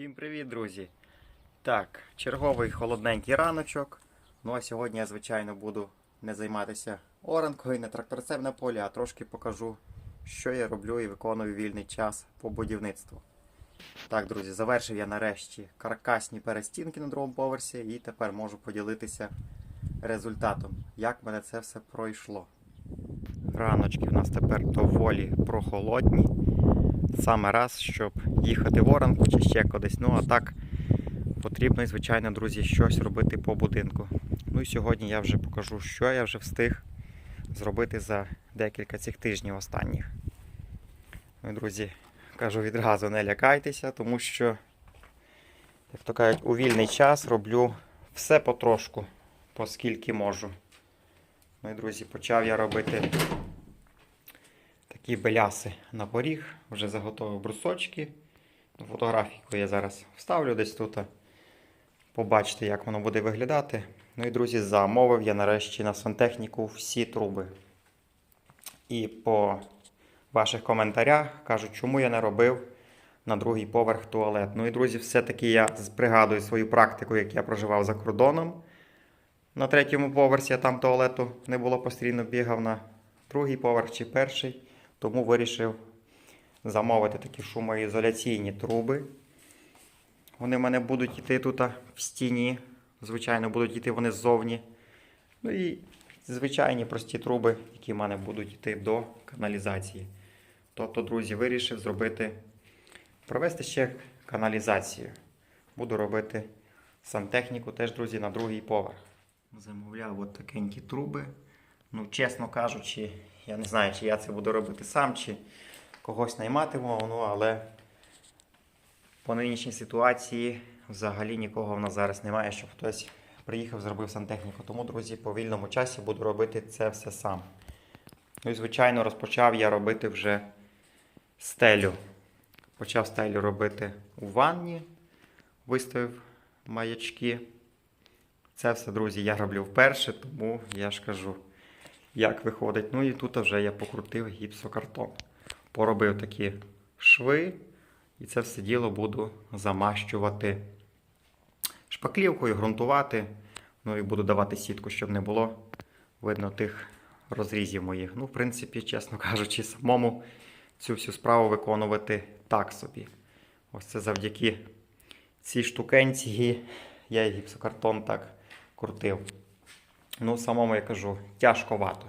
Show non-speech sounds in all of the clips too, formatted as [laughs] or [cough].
Всім привіт, друзі! Так, черговий холодненький раночок. Ну а сьогодні я, звичайно, буду не займатися оранкою, не тракторцем на полі, а трошки покажу, що я роблю і виконую вільний час по будівництву. Так, друзі, завершив я нарешті каркасні перестінки на другому поверсі і тепер можу поділитися результатом, як мене це все пройшло. Раночки в нас тепер доволі прохолодні саме раз, щоб їхати в оранку чи ще кудись. Ну а так потрібно, звичайно, друзі, щось робити по будинку. Ну і сьогодні я вже покажу, що я вже встиг зробити за декілька цих тижнів останніх. Ну, і, друзі, кажу відразу, не лякайтеся, тому що, як то кажуть, у вільний час роблю все потрошку, поскільки можу. Ну і, друзі, почав я робити такі беляси на поріг, вже заготовив брусочки. Фотографійку я зараз вставлю десь тут. Побачите, як воно буде виглядати. Ну і, друзі, замовив я нарешті на сантехніку всі труби. І по ваших коментарях кажуть, чому я не робив на другий поверх туалет. Ну і, друзі, все-таки я пригадую свою практику, як я проживав за кордоном. На третьому поверсі а там туалету не було постійно бігав на другий поверх чи перший. Тому вирішив замовити такі шумоізоляційні труби. Вони в мене будуть йти тут в стіні. Звичайно, будуть йти вони ззовні. Ну і звичайні прості труби, які в мене будуть йти до каналізації. Тобто, друзі, вирішив зробити, провести ще каналізацію. Буду робити сантехніку теж, друзі, на другий поверх. Замовляв от такенькі труби. Ну, чесно кажучи, я не знаю, чи я це буду робити сам, чи когось найматиму, ну, але по нинішній ситуації взагалі нікого в нас зараз немає, щоб хтось приїхав, зробив сантехніку. Тому, друзі, по вільному часі буду робити це все сам. Ну і, звичайно, розпочав я робити вже стелю. Почав стелю робити у ванні, виставив маячки. Це все, друзі, я роблю вперше, тому я ж кажу як виходить. Ну і тут вже я покрутив гіпсокартон. Поробив такі шви, і це все діло буду замащувати шпаклівкою, ґрунтувати. Ну і буду давати сітку, щоб не було видно тих розрізів моїх. Ну, в принципі, чесно кажучи, самому цю всю справу виконувати так собі. Ось це завдяки цій штукенці я і гіпсокартон так крутив. Ну, самому я кажу, тяжковато.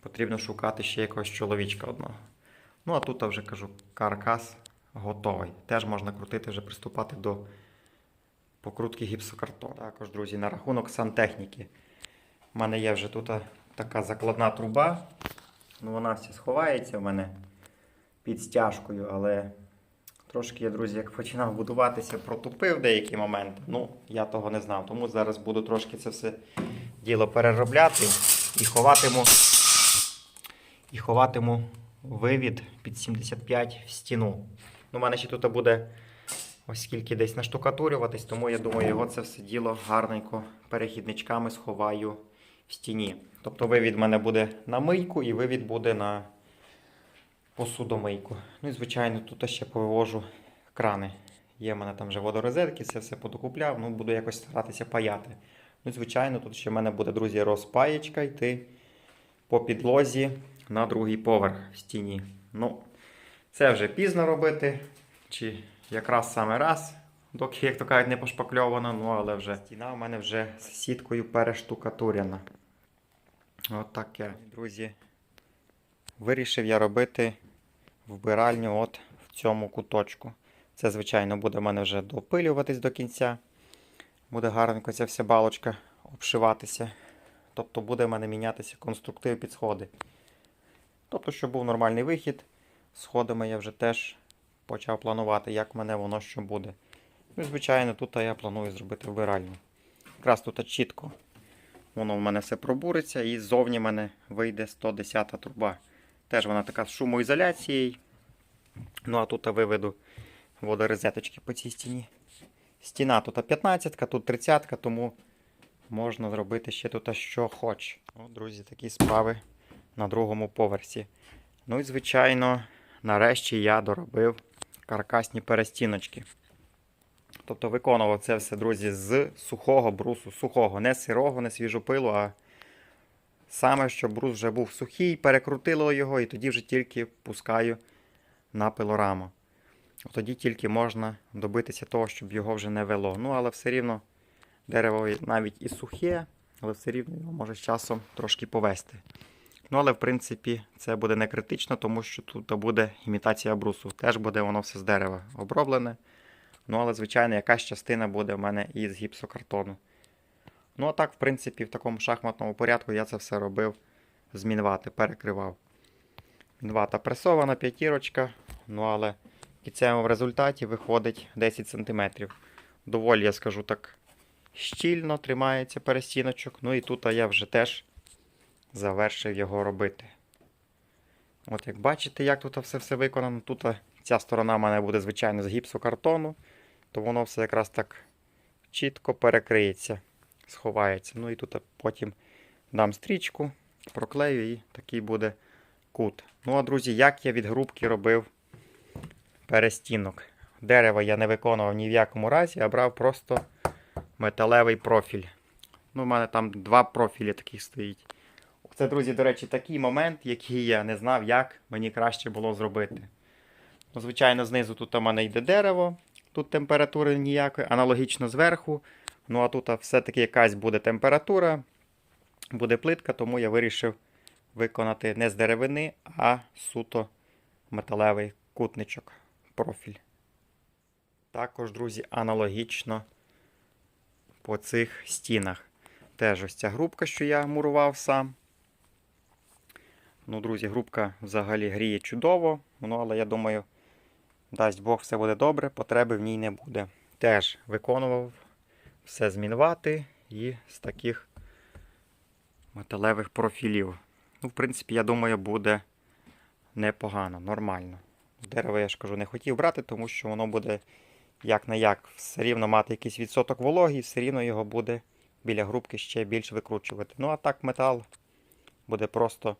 Потрібно шукати ще якогось чоловічка одного. Ну, а тут я вже кажу, каркас готовий. Теж можна крутити, вже приступати до покрутки гіпсокартону. Також, друзі, на рахунок сантехніки. У мене є вже тут така закладна труба. Ну, Вона вся сховається в мене під стяжкою, але трошки я, друзі, як починав будуватися, протупив деякі моменти. Ну, я того не знав. Тому зараз буду трошки це все діло переробляти і ховатиму, і ховатиму вивід під 75 в стіну. Ну, У мене ще тут буде ось скільки десь наштукатурюватись, тому я думаю, його це все діло гарненько перехідничками сховаю в стіні. Тобто вивід в мене буде на мийку і вивід буде на посудомийку. Ну і, звичайно, тут ще повивожу крани. Є в мене там вже водорозетки, це все подокупляв, ну буду якось старатися паяти. Ну, звичайно, тут ще в мене буде, друзі, розпаєчка йти по підлозі на другий поверх в стіні. Ну, це вже пізно робити, чи якраз саме раз, доки, як то кажуть, не пошпакльовано, ну але вже стіна у мене вже з сіткою перештукатурена. От таке. Друзі, вирішив я робити вбиральню от в цьому куточку. Це, звичайно, буде в мене вже допилюватись до кінця. Буде гарненько ця вся балочка обшиватися. Тобто буде в мене мінятися конструктив під сходи. Тобто, щоб був нормальний вихід, сходами я вже теж почав планувати, як в мене воно що буде. Ну, звичайно, тут я планую зробити вбиральню. Якраз тут чітко воно в мене все пробуриться і ззовні мене вийде 110 труба. Теж вона така з шумоізоляцією. Ну а тут я виведу водорозеточки по цій стіні. Стіна тут 15, тут 30, тому можна зробити ще тут що хоч. Ну, друзі, такі справи на другому поверсі. Ну і, звичайно, нарешті я доробив каркасні перестіночки. Тобто виконував це все, друзі, з сухого брусу, сухого, не сирого, не свіжу пилу, а саме, щоб брус вже був сухий, перекрутило його, і тоді вже тільки пускаю на пилораму. Тоді тільки можна добитися того, щоб його вже не вело. Ну, але все рівно дерево навіть і сухе, але все рівно його може з часом трошки повести. Ну, але в принципі це буде не критично, тому що тут буде імітація брусу. Теж буде воно все з дерева оброблене. Ну, але, звичайно, якась частина буде в мене із гіпсокартону. Ну, а так, в принципі, в такому шахматному порядку я це все робив з мінвати, перекривав. Мінвата пресована, п'ятірочка, ну але в результаті виходить 10 см. Доволі, я скажу так, щільно тримається перестіночок. Ну і тут я вже теж завершив його робити. От як бачите, як тут все все виконано. Тут ця сторона в мене буде, звичайно, з гіпсокартону, то воно все якраз так чітко перекриється, сховається. Ну і тут потім дам стрічку, проклею і такий буде кут. Ну а друзі, як я від грубки робив перестінок. Дерева я не виконував ні в якому разі, а брав просто металевий профіль. Ну, У мене там два профілі таких стоїть. Це, друзі, до речі, такий момент, який я не знав, як мені краще було зробити. Ну, Звичайно, знизу тут у мене йде дерево, тут температури ніякої, аналогічно зверху. Ну а тут все-таки якась буде температура, буде плитка, тому я вирішив виконати не з деревини, а суто металевий кутничок, профіль. Також, друзі, аналогічно по цих стінах. Теж ось ця грубка, що я мурував сам. Ну, друзі, грубка взагалі гріє чудово, ну, але я думаю, дасть Бог, все буде добре, потреби в ній не буде. Теж виконував все з і з таких металевих профілів. Ну, в принципі, я думаю, буде непогано, нормально. Дерево, я ж кажу, не хотів брати, тому що воно буде як на як все рівно мати якийсь відсоток вологі, і все рівно його буде біля грубки ще більше викручувати. Ну, а так метал буде просто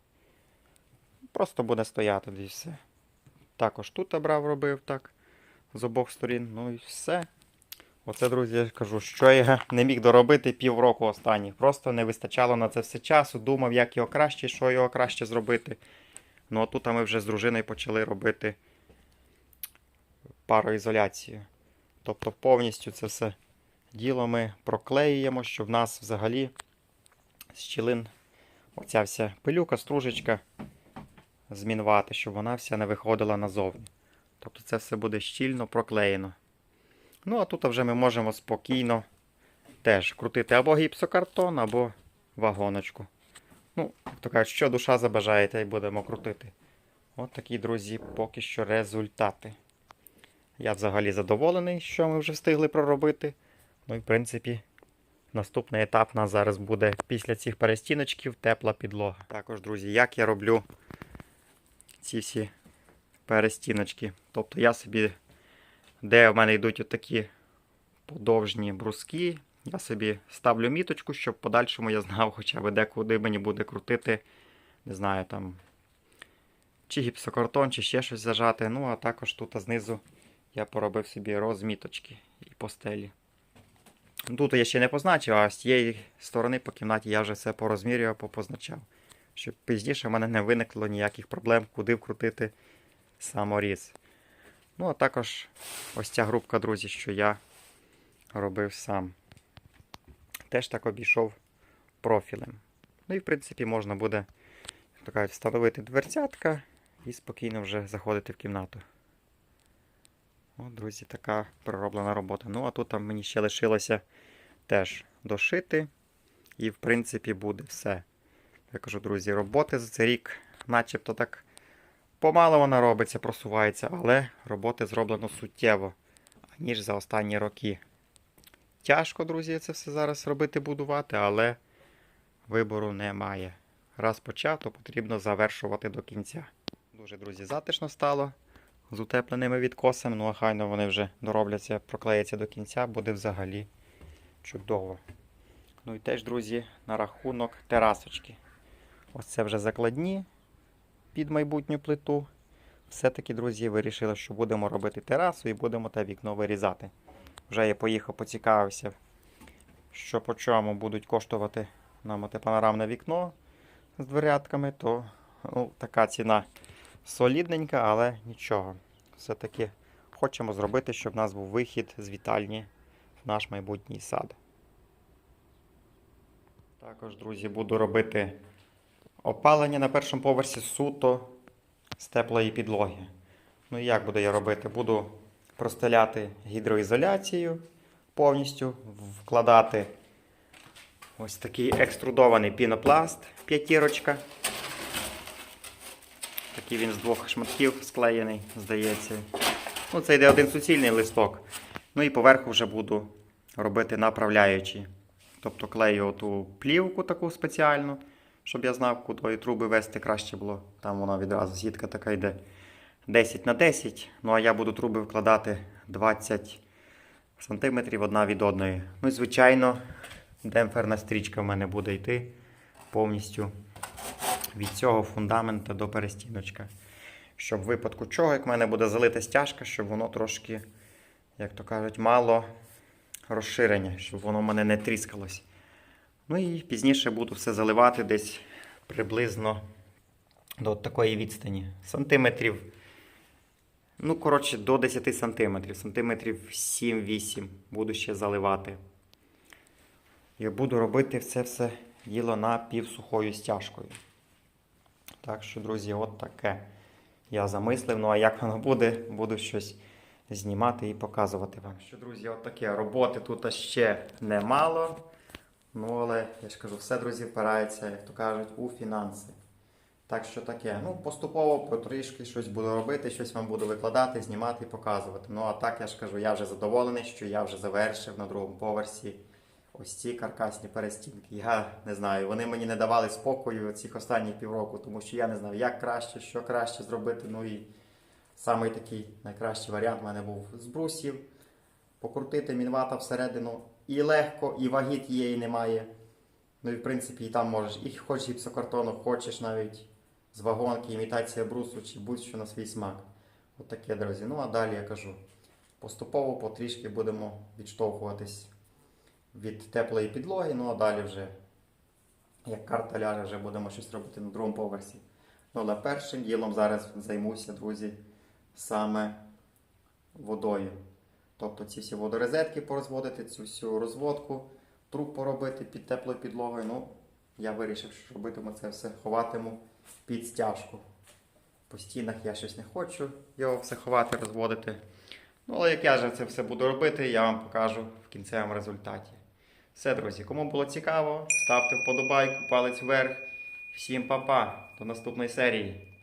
просто буде стояти і все. Також тут брав, робив так з обох сторін. Ну і все. Оце, друзі, я кажу, що я не міг доробити півроку останніх. Просто не вистачало на це все часу. Думав, як його краще, що його краще зробити. Ну а тут ми вже з дружиною почали робити пароізоляцію. Тобто повністю це все діло ми проклеюємо, щоб в нас взагалі з щілин оця вся пилюка, стружечка змінувати, щоб вона вся не виходила назовні. Тобто це все буде щільно проклеєно. Ну, а тут вже ми можемо спокійно теж крутити або гіпсокартон, або вагоночку. Ну, то кажуть, що душа забажає, та й будемо крутити. От такі, друзі, поки що результати. Я взагалі задоволений, що ми вже встигли проробити. Ну і в принципі, наступний етап у нас зараз буде після цих перестіночків тепла підлога. Також, друзі, як я роблю ці всі перестіночки. Тобто я собі, де в мене йдуть отакі подовжні бруски, я собі ставлю міточку, щоб в подальшому я знав [laughs] хоча б де куди мені буде крутити, не знаю, там, чи гіпсокартон, чи ще щось зажати. Ну, а також тут знизу я поробив собі розміточки і постелі. Тут я ще не позначив, а з цієї сторони по кімнаті я вже все порозмірював, попозначав. Щоб пізніше в мене не виникло ніяких проблем, куди вкрутити саморіз. Ну, а також ось ця групка, друзі, що я робив сам. Теж так обійшов профілем. Ну і, в принципі, можна буде як то кажуть, встановити дверцятка і спокійно вже заходити в кімнату. От, друзі, така пророблена робота. Ну, а тут там мені ще лишилося теж дошити. І, в принципі, буде все. Я кажу, друзі, роботи за цей рік, начебто так помало вона робиться, просувається, але роботи зроблено суттєво, ніж за останні роки. Тяжко, друзі, це все зараз робити, будувати, але вибору немає. Раз почав, то потрібно завершувати до кінця. Дуже, друзі, затишно стало з утепленими відкосами. Ну, а хайно вони вже доробляться, проклеяться до кінця, буде взагалі чудово. Ну і теж, друзі, на рахунок терасочки. Ось це вже закладні під майбутню плиту. Все-таки, друзі, вирішили, що будемо робити терасу і будемо те вікно вирізати. Вже я поїхав, поцікавився, що по чому будуть коштувати нам оте панорамне вікно з дверятками, то ну, така ціна солідненька, але нічого. Все-таки хочемо зробити, щоб в нас був вихід з вітальні в наш майбутній сад. Також, друзі, буду робити опалення на першому поверсі суто з теплої підлоги. Ну і як буду я робити? Буду простеляти гідроізоляцію повністю, вкладати ось такий екструдований пінопласт п'ятірочка. Такий він з двох шматків склеєний, здається. Ну, це йде один суцільний листок. Ну і поверху вже буду робити направляючі. Тобто клею ту плівку таку спеціальну, щоб я знав, куди труби вести краще було. Там вона відразу сітка така йде 10 на 10. Ну а я буду труби вкладати 20 сантиметрів одна від одної. Ну і звичайно, демпферна стрічка в мене буде йти повністю від цього фундамента до перестіночка. Щоб в випадку чого, як в мене буде залита стяжка, щоб воно трошки, як то кажуть, мало розширення, щоб воно в мене не тріскалось. Ну і пізніше буду все заливати десь приблизно до такої відстані. Сантиметрів. Ну, коротше, до 10 сантиметрів. Сантиметрів 7-8 буду ще заливати. І буду робити це все діло напівсухою стяжкою. Так що, друзі, от таке я замислив. Ну а як воно буде, буду щось знімати і показувати вам. Що, друзі, от таке. Роботи тут ще немало. Ну, але я ж кажу, все, друзі, впирається, як то кажуть, у фінанси. Так що таке. Ну, поступово потрішки щось буду робити, щось вам буду викладати, знімати і показувати. Ну, а так я ж кажу, я вже задоволений, що я вже завершив на другому поверсі ось ці каркасні перестінки. Я не знаю, вони мені не давали спокою цих останніх півроку, тому що я не знаю, як краще, що краще зробити. Ну і самий такий найкращий варіант в мене був з брусів. Покрутити мінвата всередину і легко, і ваги тієї немає. Ну і в принципі і там можеш і хоч гіпсокартону, хочеш навіть з вагонки, імітація брусу чи будь-що на свій смак. От друзі. Ну а далі я кажу. Поступово потрішки будемо відштовхуватись від теплої підлоги, ну а далі вже, як карта ляже, вже будемо щось робити на другому поверсі. Ну, але першим ділом зараз займуся, друзі, саме водою. Тобто ці всі водорозетки порозводити, цю всю розводку, труб поробити під теплою підлогою. Ну, я вирішив, що робитиму це все, ховатиму під стяжку. По стінах я щось не хочу його все ховати, розводити. Ну, але як я же це все буду робити, я вам покажу в кінцевому результаті. Все, друзі, кому було цікаво, ставте вподобайку, палець вверх. Всім па-па, до наступної серії.